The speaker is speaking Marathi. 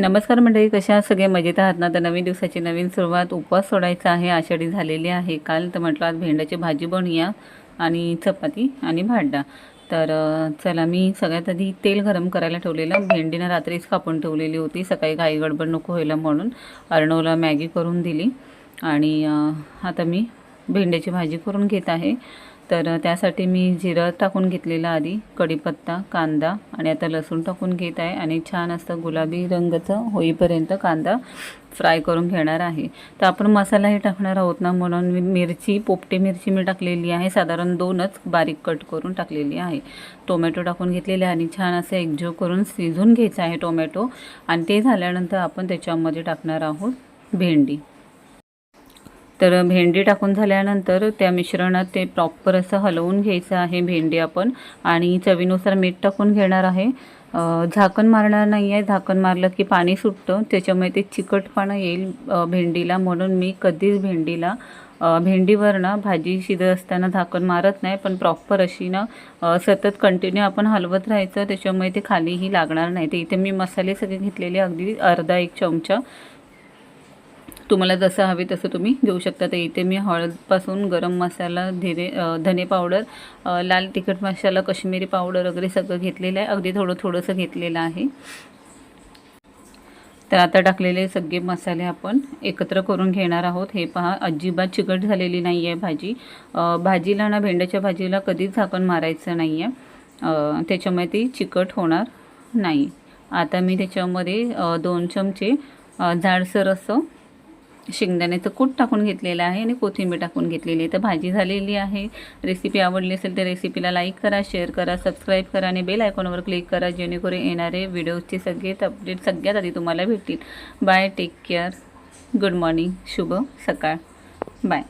नमस्कार मंडळी कशा सगळे मजेत आहात ना? तर नवीन दिवसाची नवीन सुरुवात उपवास सोडायचा आहे आषाढी झालेली आहे. काल तर म्हटलं आज भेंड्याची भाजी बनवूया आणि चपाती आणि भांडा. तर चला मी सगळ्यात आधी तेल गरम करायला ठेवलेलं. भेंडीनं रात्रीच कापून ठेवलेली होती. सकाळी घाई गडबड नको व्हायला म्हणून अर्णवला मॅगी करून दिली. आणि आता मी भेंड्याची भाजी करून घेत आहे. तर त्यासाठी मी जिरं टाकून घेतलेलं आधी कढीपत्ता कांदा आणि आता लसूण टाकून घेत आहे आणि छान असं गुलाबी रंगाचं होईपर्यंत कांदा फ्राय करून घेणार आहे. तर आपण मसालाही टाकणार आहोत ना म्हणून मी मिरची पोपटी मिरची मी टाकलेली आहे. साधारण दोनच बारीक कट करून टाकलेली आहे. टोमॅटो टाकून घेतलेले आहे आणि छान असं एकजीव करून शिजून घ्यायचं आहे टोमॅटो. आणि ते झाल्यानंतर आपण त्याच्यामध्ये टाकणार आहोत भेंडी. तर भेंडी टाकून झाल्यानंतर त्या मिश्रणात ते प्रॉपर असं हलवून घ्यायचं आहे भेंडी आपण. आणि चवीनुसार मीठ टाकून घेणार आहे. झाकण मारणार नाही आहे झाकण मारलं की पाणी सुटतं. त्याच्यामुळे ते चिकटपणा येईल भेंडीला. म्हणून मी कधीच भेंडीला भेंडीवर ना भाजी शिजत असताना झाकण मारत नाही. पण प्रॉपर अशी ना सतत कंटिन्यू आपण हलवत राहायचं. त्याच्यामुळे ते खालीही लागणार नाही. ते इथे मी मसाले सगळे घेतलेले. अगदी अर्धा एक चमचा. तुम्हाला जसं हवे तसं तुम्ही घेऊ शकता. तर इथे मी हळदपासून गरम मसाला धीरे धने पावडर लाल तिखट मसाला कश्मीरी पावडर वगैरे सगळं घेतलेलं आहे. अगदी थोडं थोडंसं घेतलेलं आहे. तर आता टाकलेले सगळे मसाले आपण एकत्र करून घेणार आहोत. हे पहा अजिबात चिकट झालेली नाही आहे भाजी. भाजीला ना भेंड्याच्या भाजीला कधीच झाकण मारायचं नाही आहे. त्याच्यामुळे ती चिकट होणार नाही. आता मी त्याच्यामध्ये दोन चमचे जाडसर असं शेंगदाण्याचं कूट टाकून घेतलेलं आहे आणि कोथिंबीर टाकून घेतलेली आहे. तर भाजी झालेली आहे. रेसिपी आवडली असेल तर रेसिपीला लाईक करा शेअर करा सबस्क्राईब करा आणि बेल आयकॉनवर क्लिक करा जेणेकरून येणारे व्हिडिओजचे सगळे अपडेट सगळ्यात आधी तुम्हाला भेटतील. Bye take care good morning शुभ सकाळ. बाय